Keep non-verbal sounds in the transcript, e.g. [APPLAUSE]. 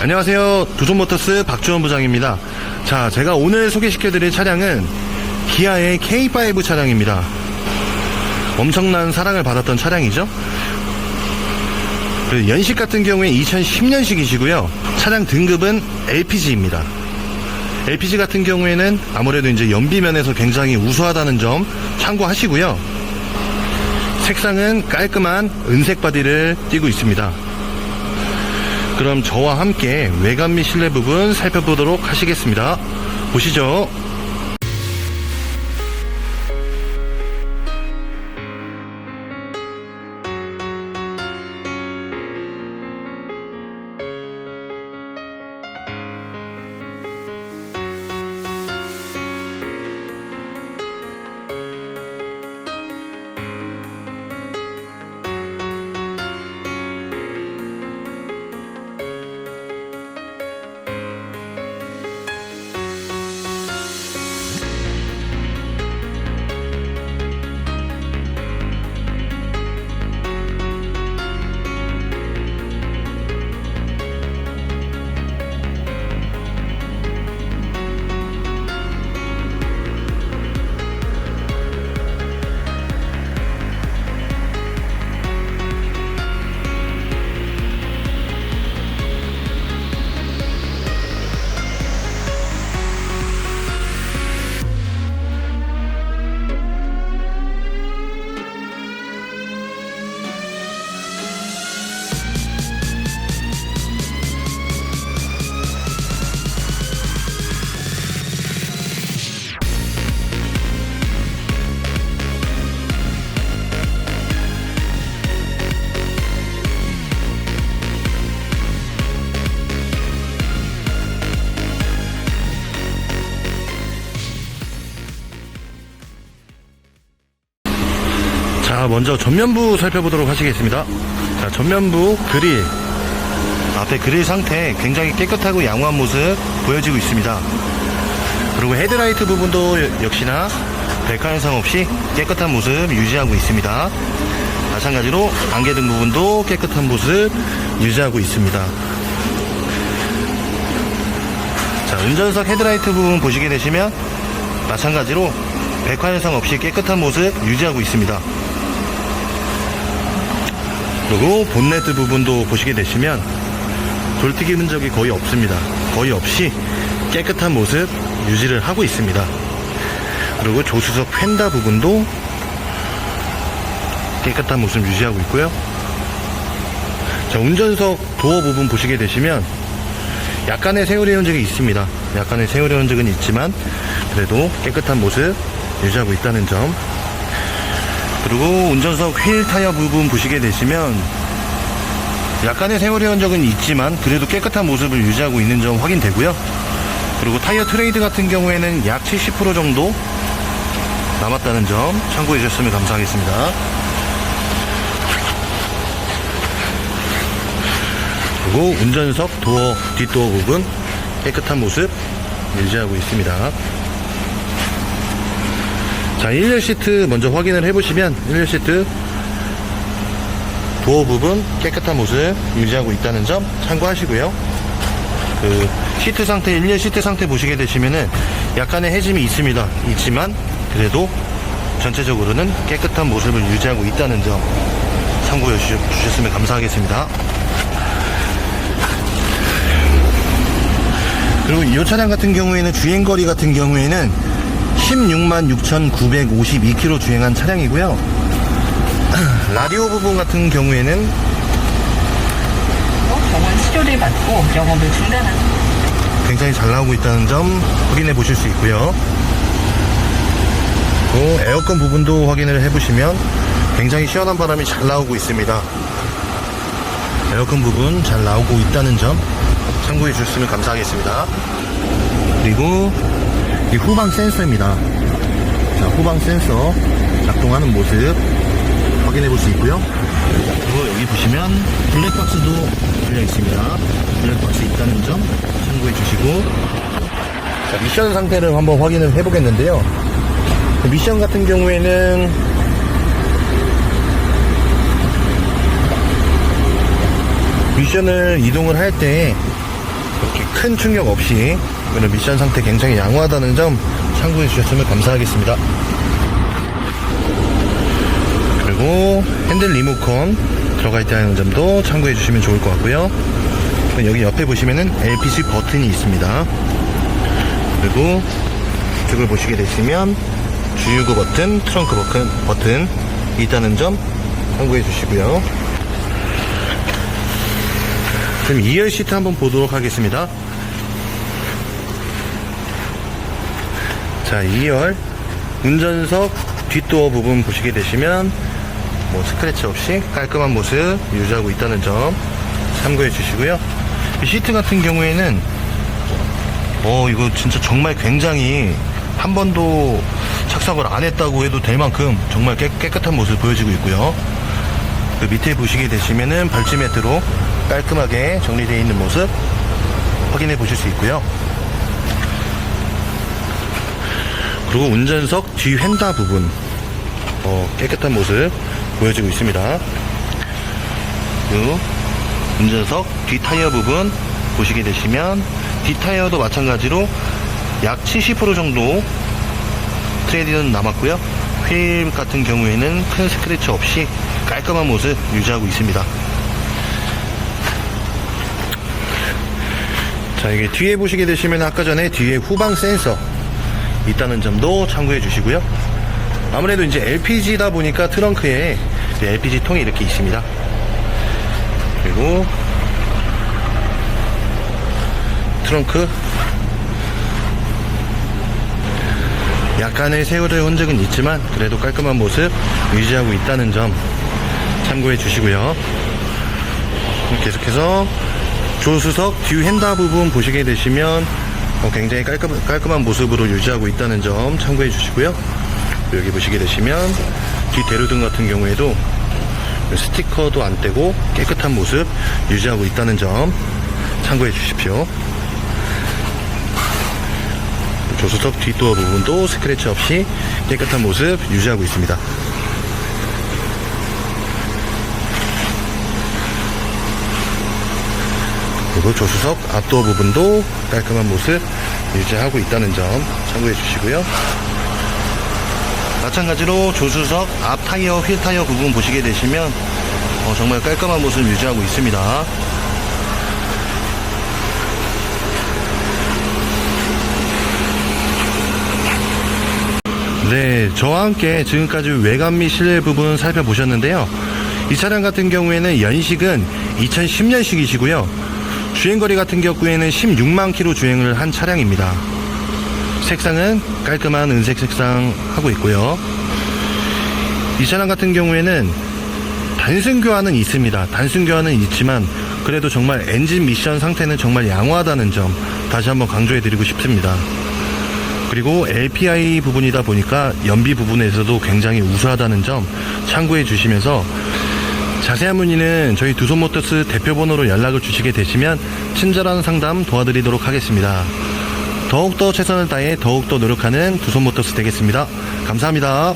안녕하세요. 두손모터스 박주원 부장입니다. 자, 제가 오늘 소개시켜드릴 차량은 기아의 K5 차량입니다. 엄청난 사랑을 받았던 차량이죠. 그 연식 같은 경우에 2010년식이시고요. 차량 등급은 LPG입니다. LPG 같은 경우에는 아무래도 이제 연비면에서 굉장히 우수하다는 점 참고하시고요. 색상은 깔끔한 은색 바디를 띠고 있습니다. 그럼 저와 함께 외관 및 실내 부분 살펴보도록 하시겠습니다. 보시죠. 자, 먼저 전면부 살펴보도록 하시겠습니다. 자, 전면부 그릴. 앞에 그릴 상태 굉장히 깨끗하고 양호한 모습 보여지고 있습니다. 그리고 헤드라이트 부분도 여- 역시나 백화 현상 없이 깨끗한 모습 유지하고 있습니다. 마찬가지로 안개등 부분도 깨끗한 모습 유지하고 있습니다. 자, 운전석 헤드라이트 부분 보시게 되시면 마찬가지로 백화 현상 없이 깨끗한 모습 유지하고 있습니다. 그리고 본네트 부분도 보시게 되시면 돌튀기 흔적이 거의 없습니다. 거의 없이 깨끗한 모습 유지를 하고 있습니다. 그리고 조수석 펜다 부분도 깨끗한 모습 유지하고 있고요. 자, 운전석 도어 부분 보시게 되시면 약간의 세월의 흔적이 있습니다. 약간의 세월의 흔적은 있지만 그래도 깨끗한 모습 유지하고 있다는 점. 그리고 운전석 휠 타이어 부분 보시게 되시면 약간의 세월의 흔적은 있지만 그래도 깨끗한 모습을 유지하고 있는 점 확인되고요. 그리고 타이어 트레이드 같은 경우에는 약 70% 정도 남았다는 점 참고해 주셨으면 감사하겠습니다. 그리고 운전석 도어 뒷도어 부분 깨끗한 모습 유지하고 있습니다. 자, 1열 시트 먼저 확인을 해보시면 1열 시트 도어 부분 깨끗한 모습 유지하고 있다는 점 참고하시고요. 그 시트 상태 1열 시트 상태 보시게 되시면은 약간의 해짐이 있습니다. 있지만 그래도 전체적으로는 깨끗한 모습을 유지하고 있다는 점 참고해 주셨- 주셨으면 감사하겠습니다. 그리고 이 차량 같은 경우에는 주행거리 같은 경우에는 16만 6,952km 주행한 차량이고요. [CLEARS THROAT] 라디오 부분 같은 경우에는 병원 치료를 받고 영업을 중단한 굉장히 잘 나오고 있다는 점 확인해 보실 수 있고요. 또 에어컨 부분도 확인을 해보시면 굉장히 시원한 바람이 잘 나오고 있습니다. 에어컨 부분 잘 나오고 있다는 점 참고해 주셨으면 감사하겠습니다. 그리고 이 후방 센서입니다. 자, 후방 센서 작동하는 모습 확인해 볼 수 있고요. 그리고 여기 보시면 블랙박스도 달려 있습니다. 블랙박스 있다는 점 참고해 주시고 자, 미션 상태를 한번 확인을 해 보겠는데요. 그 미션 같은 경우에는 미션을 이동을 할 때 이렇게 큰 충격 없이 오늘 미션 상태 굉장히 양호하다는 점 참고해 주셨으면 감사하겠습니다. 그리고 핸들 리모컨 들어가 있다는 점도 참고해 주시면 좋을 것 같고요. 여기 옆에 보시면은 LPG 버튼이 있습니다. 그리고 이쪽을 보시게 되시면 주유구 버튼, 트렁크 버튼, 버튼 있다는 점 참고해 주시고요. 그럼 2열 시트 한번 보도록 하겠습니다. 자, 2열 운전석 뒷도어 부분 보시게 되시면 뭐 스크래치 없이 깔끔한 모습 유지하고 있다는 점 참고해 주시고요. 이 시트 같은 경우에는 어 이거 진짜 정말 굉장히 한 번도 착석을 안 했다고 해도 될 만큼 정말 깨, 깨끗한 모습 보여지고 있고요. 그 밑에 보시게 되시면은 발찌 매트로 깔끔하게 정리되어 있는 모습 확인해 보실 수 있고요. 그리고 운전석 뒤 휀다 부분 어, 깨끗한 모습 보여지고 있습니다. 그리고 운전석 뒤 타이어 부분 보시게 되시면 뒤 타이어도 마찬가지로 약 70% 정도 트레이드는 남았고요. 휠 같은 경우에는 큰 스크래치 없이 깔끔한 모습 유지하고 있습니다. 자, 이게 뒤에 보시게 되시면 아까 전에 뒤에 후방 센서 있다는 점도 참고해 주시고요. 아무래도 이제 LPG다 보니까 트렁크에 LPG 통이 이렇게 있습니다. 그리고 트렁크 약간의 세월의 흔적은 있지만 그래도 깔끔한 모습 유지하고 있다는 점 참고해 주시고요. 계속해서 조수석 뒤 핸다 부분 보시게 되시면 어, 굉장히 깔끔, 깔끔한 모습으로 유지하고 있다는 점 참고해 주시고요. 여기 보시게 되시면 뒤 대로등 같은 경우에도 스티커도 안 떼고 깨끗한 모습 유지하고 있다는 점 참고해 주십시오. 조수석 뒷도어 부분도 스크래치 없이 깨끗한 모습 유지하고 있습니다. 그리고 조수석 앞도어 부분도 깔끔한 모습 유지하고 있다는 점 참고해 주시고요. 마찬가지로 조수석 앞 타이어, 휠 타이어 부분 보시게 되시면 어, 정말 깔끔한 모습 유지하고 있습니다. 네, 저와 함께 지금까지 외관 및 실내 부분 살펴보셨는데요. 이 차량 같은 경우에는 연식은 2010년식이시고요. 주행거리 같은 경우에는 16만 킬로 주행을 한 차량입니다. 색상은 깔끔한 은색 색상 하고 있고요. 이 차량 같은 경우에는 단순 교환은 있습니다. 단순 교환은 있지만 그래도 정말 엔진 미션 상태는 정말 양호하다는 점 다시 한번 강조해 드리고 싶습니다. 그리고 LPI 부분이다 보니까 연비 부분에서도 굉장히 우수하다는 점 참고해 주시면서 자세한 문의는 저희 두손모터스 대표번호로 연락을 주시게 되시면 친절한 상담 도와드리도록 하겠습니다. 더욱더 최선을 다해 더욱더 노력하는 두손모터스 되겠습니다. 감사합니다.